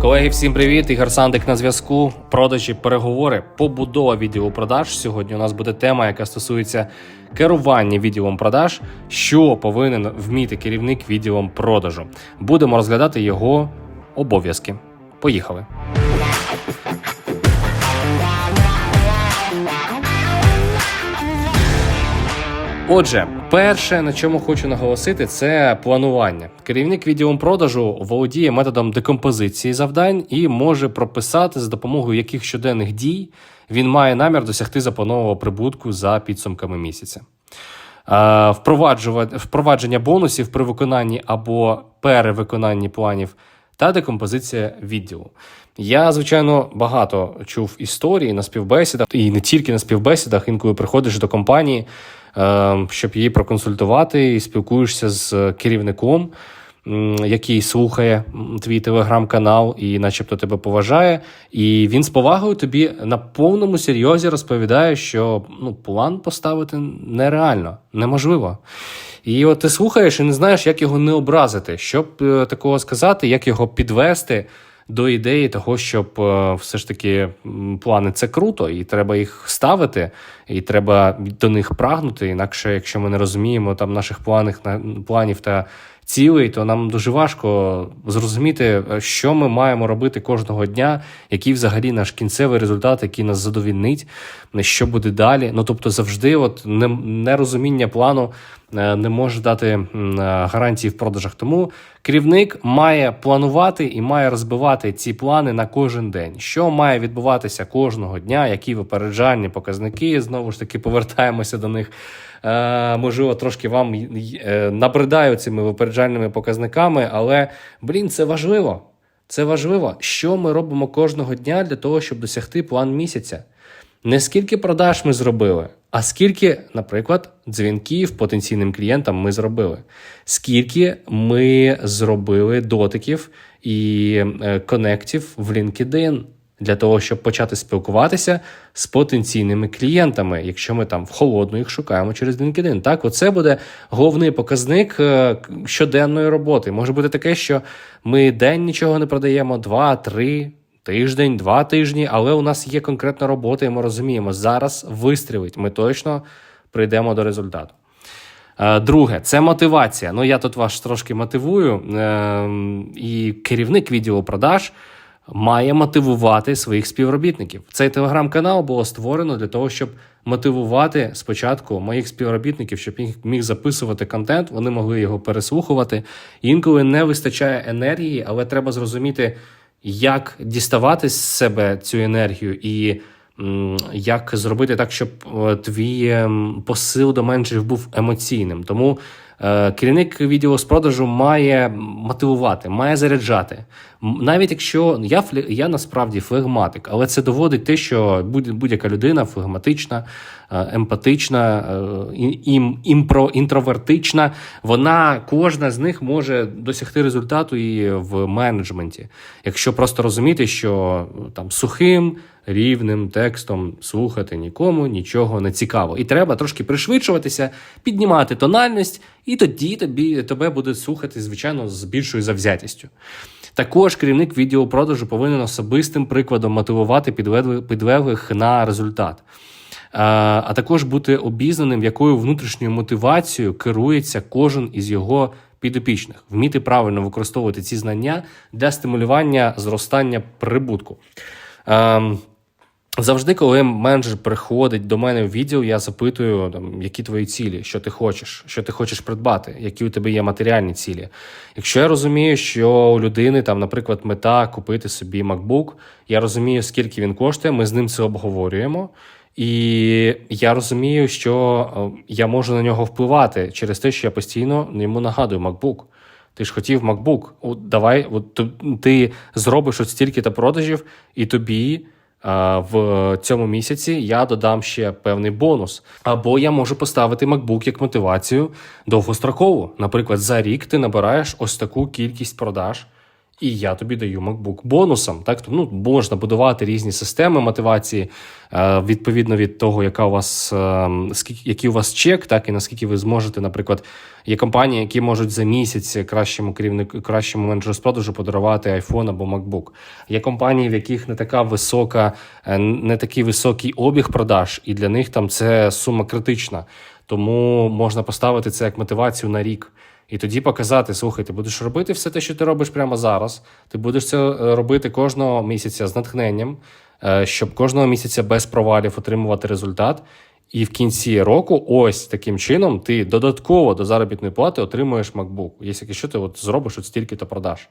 Колеги, всім привіт! Ігор Сандик на зв'язку. Продажі, переговори, побудова відділу продаж. Сьогодні у нас буде тема, яка стосується керування відділом продаж, що повинен вміти керівник відділом продажу. Будемо розглядати його обов'язки. Поїхали. Отже, перше, на чому хочу наголосити, це планування. Керівник відділом продажу володіє методом декомпозиції завдань і може прописати за допомогою яких щоденних дій він має намір досягти запланованого прибутку за підсумками місяця. Е, Впровадження бонусів при виконанні або перевиконанні планів та декомпозиція відділу. Я, звичайно, багато чув історії на співбесідах, і не тільки на співбесідах, інколи приходиш до компанії, щоб її проконсультувати, і спілкуєшся з керівником, який слухає твій телеграм-канал і, начебто, тебе поважає. І він з повагою тобі на повному серйозі розповідає, що ну, план поставити нереально, неможливо. І от ти слухаєш і не знаєш, як його не образити, щоб е, такого сказати, як його підвести до ідеї того, щоб е, все ж таки плани це круто, і треба їх ставити, і треба до них прагнути. Інакше, якщо ми не розуміємо там наших планів, планів та цілей, то нам дуже важко зрозуміти, е, що ми маємо робити кожного дня, який взагалі наш кінцевий результат, який нас задовільнить, що буде далі. Ну тобто, завжди, от нерозуміння плану е, не може дати е, гарантії в продажах. Тому керівник має планувати і має розбивати ці плани на кожен день. Що має відбуватися кожного дня, які випереджальні показники. Знову ж таки, повертаємося до них. Е, можливо, трошки вам е, набридаю цими випереджальними показниками, але блін, це важливо. Це важливо, що ми робимо кожного дня для того, щоб досягти план місяця. Не скільки продаж ми зробили, а скільки, наприклад, дзвінків потенційним клієнтам ми зробили, скільки ми зробили дотиків і е, конектів в LinkedIn для того, щоб почати спілкуватися з потенційними клієнтами, якщо ми там в холодну їх шукаємо через LinkedIn. Так, оце буде головний показник е, щоденної роботи. Може бути таке, що ми день нічого не продаємо, два, три. Тиждень, два тижні, але у нас є конкретна робота, і ми розуміємо, зараз вистрілить. Ми точно прийдемо до результату. Е, Друге, це мотивація. Ну, я тут вас трошки мотивую. Ем, І керівник відділу продаж має мотивувати своїх співробітників. Цей телеграм-канал було створено для того, щоб мотивувати спочатку моїх співробітників, щоб їх міг записувати контент, вони могли його переслухувати. Інколи не вистачає енергії, але треба зрозуміти, як діставати з себе цю енергію і як зробити так, щоб е, твій ем, посил до менеджерів був емоційним. Тому е, керівник відділу з продажу має мотивувати, має заряджати. Навіть якщо я фле- я насправді флегматик, але це доводить те, що будь- будь-яка людина флегматична, е, емпатична, е, ім, імпро, інтровертична, вона кожна з них може досягти результату і в менеджменті. Якщо просто розуміти, що е, там сухим, рівним текстом слухати нікому нічого не цікаво. І треба трошки пришвидшуватися, піднімати тональність, і тоді тобі тебе буде слухати, звичайно, з більшою завзятістю. Також керівник відділу повинен особистим прикладом мотивувати підлеглих на результат. А а також бути обізнаним, якою внутрішньою мотивацією керується кожен із його підопічних, вміти правильно використовувати ці знання для стимулювання зростання прибутку. Завжди, коли менеджер приходить до мене в відділ, я запитую, там, які твої цілі, що ти хочеш, що ти хочеш придбати, які у тебе є матеріальні цілі. Якщо я розумію, що у людини, там, наприклад, мета купити собі MacBook, я розумію, скільки він коштує, ми з ним це обговорюємо. І я розумію, що е, я можу на нього впливати через те, що я постійно йому нагадую MacBook. Ти ж хотів MacBook. От давай, от ти- зробиш от стільки-то продажів, і тобі в цьому місяці я додам ще певний бонус. Або я можу поставити MacBook як мотивацію довгострокову. Наприклад, за рік ти набираєш ось таку кількість продаж. І я тобі даю MacBook бонусом. Так, то ну, можна будувати різні системи мотивації е, відповідно від того, яка у вас е, який у вас чек, так і наскільки ви зможете, наприклад, є компанії, які можуть за місяць кращому керівнику, кращому менеджеру з продажу подарувати iPhone або MacBook. Є компанії, в яких не така висока, е, не такий високий обіг продаж, і для них там це сума критична. Тому можна поставити це як мотивацію на рік. І тоді показати: слухай, ти будеш робити все те, що ти робиш прямо зараз. Ти будеш це е, робити кожного місяця з натхненням, е, щоб кожного місяця без провалів отримувати результат. І в кінці року, ось таким чином, ти додатково до заробітної плати отримуєш MacBook. Якщо ти от зробиш от стільки-то продаж.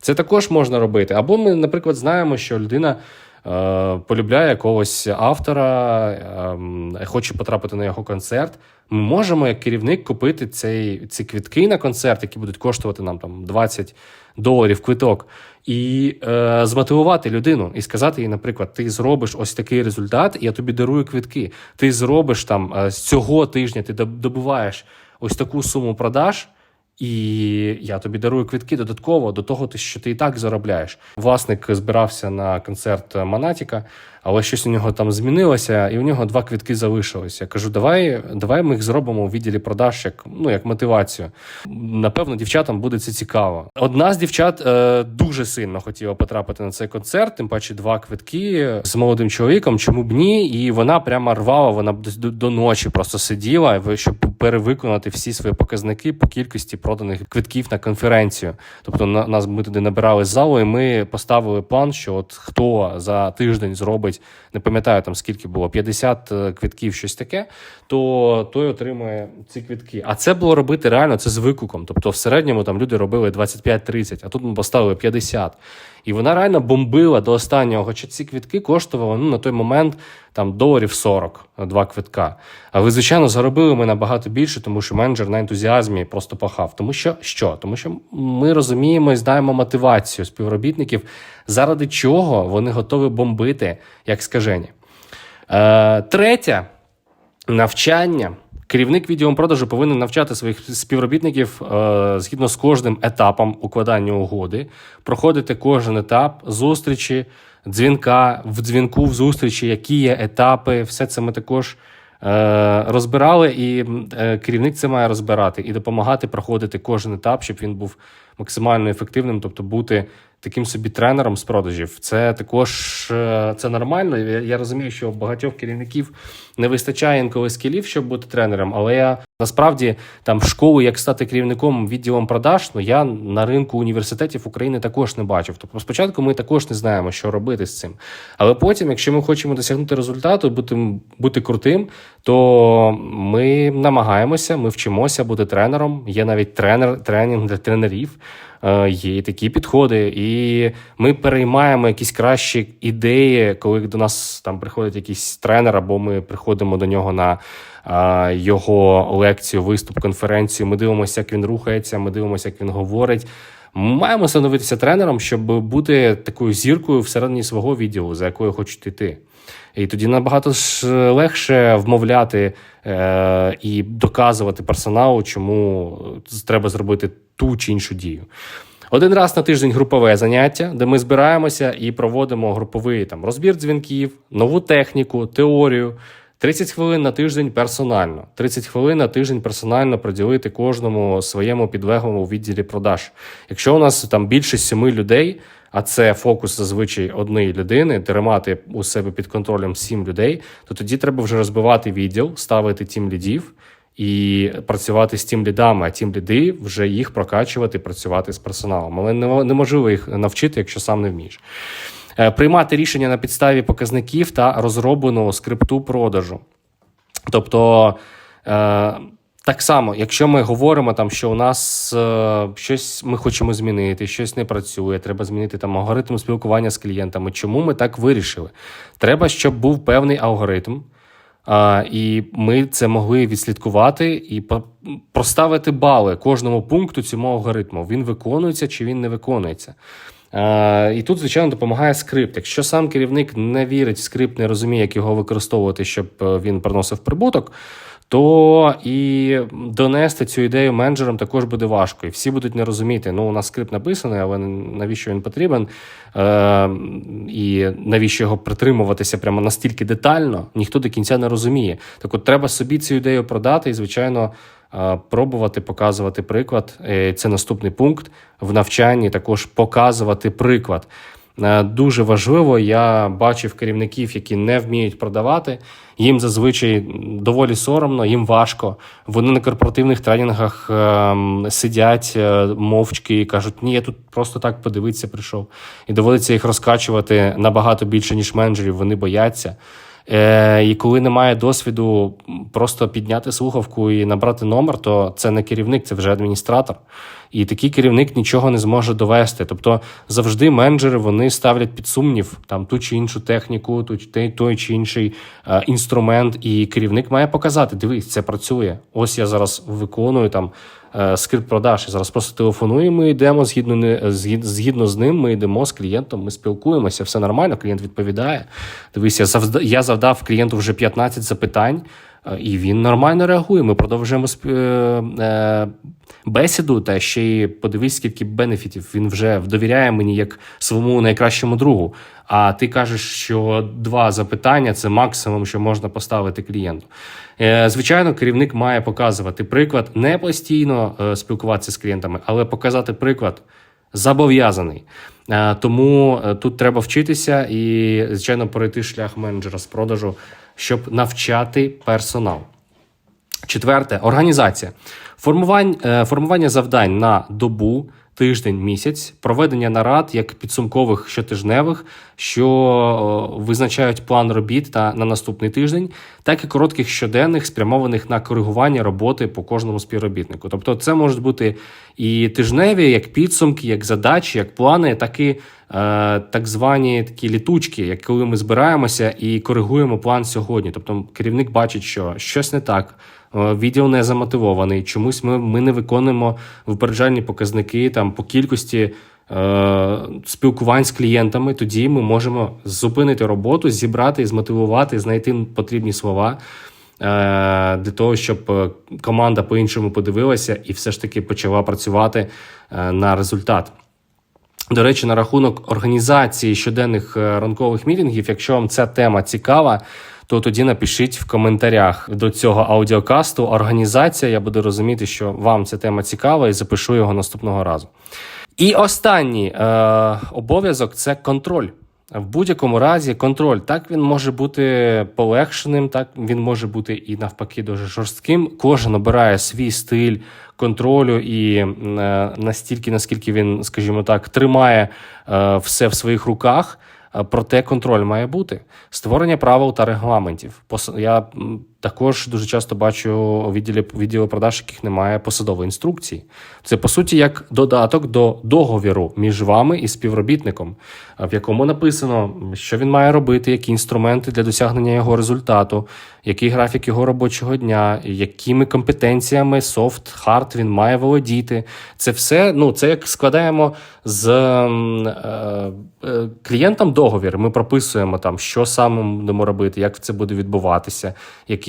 Це також можна робити. Або ми, наприклад, знаємо, що людина. Е, Полюбляє якогось автора, ем, хоче потрапити на його концерт. Ми можемо, як керівник, купити цей, ці квітки на концерт, які будуть коштувати нам там 20 доларів квиток, і е, змотивувати людину і сказати їй, наприклад, ти зробиш ось такий результат, і я тобі дарую квитки. Ти зробиш там е, з цього тижня, ти добуваєш ось таку суму продаж. І я тобі дарую квитки додатково до того, що ти і так заробляєш. Власник збирався на концерт Монатіка, але щось у нього там змінилося, і у нього два квитки залишилися. Я кажу, давай, давай ми їх зробимо у відділі продаж як, ну, як мотивацію. Напевно, дівчатам буде це цікаво. Одна з дівчат е, дуже сильно хотіла потрапити на цей концерт, тим паче два квитки з молодим чоловіком. Чому б ні? І вона прямо рвала, вона до, до ночі просто сиділа, щоб перевиконати всі свої показники по кількості проданих квитків на конференцію. Тобто на нас ми туди набирали залу, і ми поставили план, що от хто за тиждень зробить, не пам'ятаю там скільки було, 50 квітків, квитків, щось таке, то той отримує ці квитки. А це було робити реально це з викуком. Тобто, в середньому там люди робили 25-30, а тут ми поставили 50. І вона реально бомбила до останнього. Хоча ці квитки коштували ну, на той момент там доларів 40 на два квитка. А ви, звичайно, заробили ми набагато більше, тому що менеджер на ентузіазмі просто пахав. Тому що що? Тому що ми розуміємо і знаємо мотивацію співробітників, заради чого вони готові бомбити як скажені. Е, третє навчання. Керівник відділом продажу повинен навчати своїх співробітників е, згідно з кожним етапом укладання угоди, проходити кожен етап зустрічі, дзвінка в дзвінку, в зустрічі, які є етапи. Все це ми також е, розбирали, і е, керівник це має розбирати і допомагати проходити кожен етап, щоб він був максимально ефективним, тобто бути таким собі тренером з продажів. Це також е, це нормально. Я, я розумію, що багатьох керівників не вистачає інколи скілів, щоб бути тренером, але я насправді там школу, як стати керівником відділом продаж, ну я на ринку університетів України також не бачив. Тобто, спочатку ми також не знаємо, що робити з цим. Але потім, якщо ми хочемо досягнути результату, бути, бути крутим, то ми намагаємося, ми вчимося бути тренером. Є навіть тренер, тренінг для тренерів. Е, Є і такі підходи, і ми переймаємо якісь кращі ідеї, коли до нас там приходить якийсь тренер, або ми приходимо до нього на його лекцію, виступ, конференцію. Ми дивимося, як він рухається, ми дивимося, як він говорить. Маємо становитися тренером, щоб бути такою зіркою всередині свого відділу, за якою хочуть йти. І тоді набагато ж легше вмовляти е, і доказувати персоналу, чому треба зробити ту чи іншу дію. Один раз на тиждень групове заняття, де ми збираємося і проводимо груповий там розбір дзвінків, нову техніку, теорію. 30 хвилин на тиждень персонально. 30 хвилин на тиждень персонально приділити кожному своєму підлеглому у відділі продаж. Якщо у нас там більше семи людей, а це фокус зазвичай однієї людини, тримати у себе під контролем сім людей, то тоді треба вже розбивати відділ, ставити тім лідів і працювати з тім лідами, а тім ліди вже їх прокачувати, працювати з персоналом. Але неможливо їх навчити, якщо сам не вмієш. Е, Приймати рішення на підставі показників та розробленого скрипту продажу. Тобто, е, так само, якщо ми говоримо, там, що у нас е, щось ми хочемо змінити, щось не працює, треба змінити там алгоритм спілкування з клієнтами. Чому ми так вирішили? Треба, щоб був певний алгоритм. А, і ми це могли відслідкувати і проставити бали кожному пункту цьому алгоритму. Він виконується чи він не виконується. І тут, звичайно, допомагає скрипт. Якщо сам керівник не вірить в скрипт, не розуміє, як його використовувати, щоб е, він приносив прибуток, то і донести цю ідею менеджерам також буде важко. І всі будуть не розуміти. Ну, у нас скрипт написаний, але навіщо він потрібен? Е, І навіщо його притримуватися прямо настільки детально, ніхто до кінця не розуміє. Так от треба собі цю ідею продати і, звичайно. Пробувати показувати приклад. Е, Це наступний пункт в навчанні. Також показувати приклад. Е, Дуже важливо, я бачив керівників, які не вміють продавати. Їм зазвичай доволі соромно, їм важко. Вони на корпоративних тренінгах ем, сидять е, мовчки і кажуть, ні, я тут просто так подивитися прийшов. І доводиться їх розкачувати набагато більше, ніж менеджерів. Вони бояться. Е, і коли немає досвіду просто підняти слухавку і набрати номер, то це не керівник, це вже адміністратор. І такий керівник нічого не зможе довести. Тобто завжди менеджери вони ставлять під сумнів там ту чи іншу техніку, ту той, чи інший е, інструмент, і керівник має показати: дивись, це працює. Ось я зараз виконую там е, скрипт продаж. Я зараз просто телефоную. Ми йдемо згідно не згід- згідно з ним. Ми йдемо з клієнтом, ми спілкуємося, все нормально. Клієнт відповідає. Дивись, я завдав клієнту вже 15 запитань. І він нормально реагує. Ми продовжуємо сп- е, е, бесіду, та ще й подивись, скільки бенефітів. Він вже довіряє мені як своєму найкращому другу. А ти кажеш, що два запитання це максимум, що можна поставити клієнту. Е, Звичайно, керівник має показувати приклад, не постійно спілкуватися з клієнтами, але показати приклад зобов'язаний. Тому тут треба вчитися і, звичайно, пройти шлях менеджера з продажу, щоб навчати персонал. Четверте організація. Е, формування завдань на добу, тиждень, місяць, проведення нарад як підсумкових щотижневих, що визначають план робіт та на наступний тиждень, так і коротких щоденних, спрямованих на коригування роботи по кожному співробітнику. Тобто, це можуть бути і тижневі, як підсумки, як задачі, як плани, так і е, так звані такі літучки, як коли ми збираємося і коригуємо план сьогодні. Тобто керівник бачить, що щось не так. Е, Відділ не замотивований. Чомусь ми, ми не виконуємо випереджальні показники там по кількості е, спілкувань з клієнтами. Тоді ми можемо зупинити роботу, зібрати, змотивувати, знайти потрібні слова е, для того, щоб е, команда по-іншому подивилася і все ж таки почала працювати на результат. До речі, на рахунок організації щоденних ранкових мітингів, якщо вам ця тема цікава, то тоді напишіть в коментарях до цього аудіокасту організація. Я буду розуміти, що вам ця тема цікава, і запишу його наступного разу. І останній е, обов'язок це контроль. В будь-якому разі контроль так він може бути полегшеним, так він може бути і навпаки дуже жорстким. Кожен обирає свій стиль контролю і е, настільки, наскільки він, скажімо так, тримає е, все в своїх руках. Е, Проте контроль має бути створення правил та регламентів. Я також дуже часто бачу відділі відділі продаж, яких немає посадової інструкції. Це по суті як додаток до договіру між вами і співробітником, е, в якому написано, що він має робити, які інструменти для досягнення його результату, який графік його робочого дня, якими компетенціями софт, хард він має володіти. Це все ну це як складаємо з е, е, клієнтом договір. Ми прописуємо там, що саме будемо робити, як це буде відбуватися,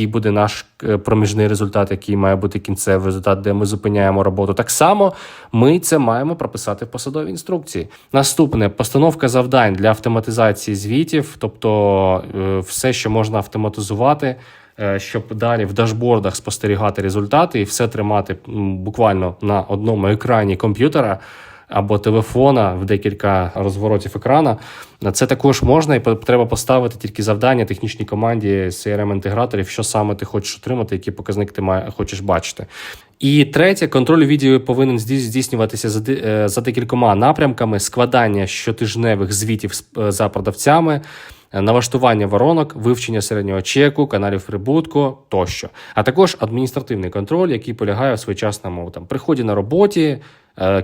який буде наш е, проміжний результат, який має бути кінцевий результат, де ми зупиняємо роботу. Так само ми це маємо прописати в посадовій інструкції. Наступне постановка завдань для автоматизації звітів, тобто е, все, що можна автоматизувати. е, Щоб далі в дашбордах спостерігати результати і все тримати буквально на одному екрані комп'ютера або телефона в декілька розворотів екрана. Це також можна, і треба поставити тільки завдання технічній команді crm інтеграторів що саме ти хочеш отримати, які показники ти хочеш бачити. І третє, контроль відео повинен здійснюватися за, е, за декількома напрямками: складання щотижневих звітів е, за продавцями. Налаштування воронок, вивчення середнього чеку, каналів прибутку тощо, а також адміністративний контроль, який полягає в своєчасному там приході на роботі,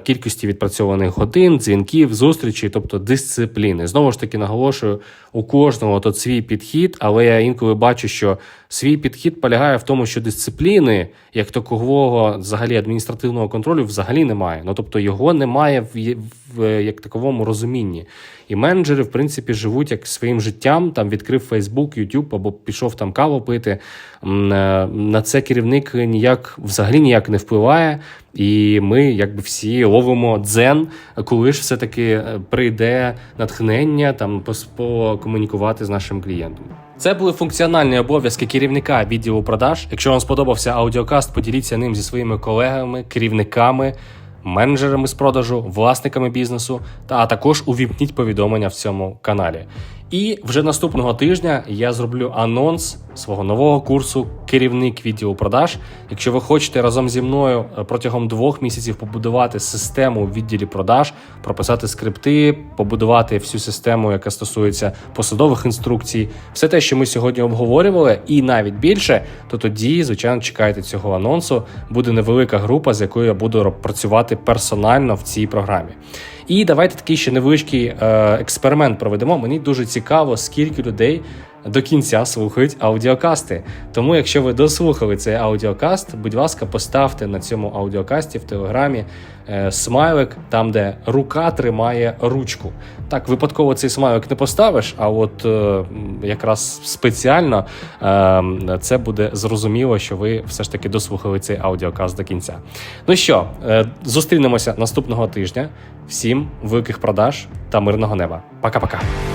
кількості відпрацьованих годин, дзвінків, зустрічей, тобто дисципліни. Знову ж таки, наголошую, у кожного тут свій підхід, але я інколи бачу, що свій підхід полягає в тому, що дисципліни, як такового взагалі адміністративного контролю, взагалі немає. Ну тобто його немає в, в е, як таковому розумінні. І менеджери, в принципі, живуть як своїм життям, там відкрив Facebook, YouTube або пішов там каву пити. Е, На це керівник ніяк взагалі ніяк не впливає. І ми, якби всі ловимо дзен, коли ж все-таки е, прийде натхнення там покомунікувати з нашим клієнтом. Це були функціональні обов'язки керівника відділу продаж. Якщо вам сподобався аудіокаст, поділіться ним зі своїми колегами, керівниками, менеджерами з продажу, власниками бізнесу, та а також увімкніть повідомлення в цьому каналі. І вже наступного тижня я зроблю анонс свого нового курсу Керівник відділу продаж. Якщо ви хочете разом зі мною е, протягом двох місяців побудувати систему в відділі продаж, прописати скрипти, побудувати всю систему, яка стосується посадових інструкцій, все те, що ми сьогодні обговорювали, і навіть більше, то тоді, звичайно, чекайте цього анонсу. Буде невелика група, з якою я буду працювати персонально в цій програмі. І давайте такий ще невеличкий е, експеримент проведемо. Мені дуже цікаво, скільки людей до кінця слухають аудіокасти. Тому, якщо ви дослухали цей аудіокаст, будь ласка, поставте на цьому аудіокасті в телеграмі е, смайлик, там, де рука тримає ручку. Так, випадково цей смайлик не поставиш, а от е, якраз спеціально е, це буде зрозуміло, що ви все ж таки дослухали цей аудіокаст до кінця. Ну що, зустрінемося наступного тижня. Всім великих продаж та мирного неба. Пока-пока.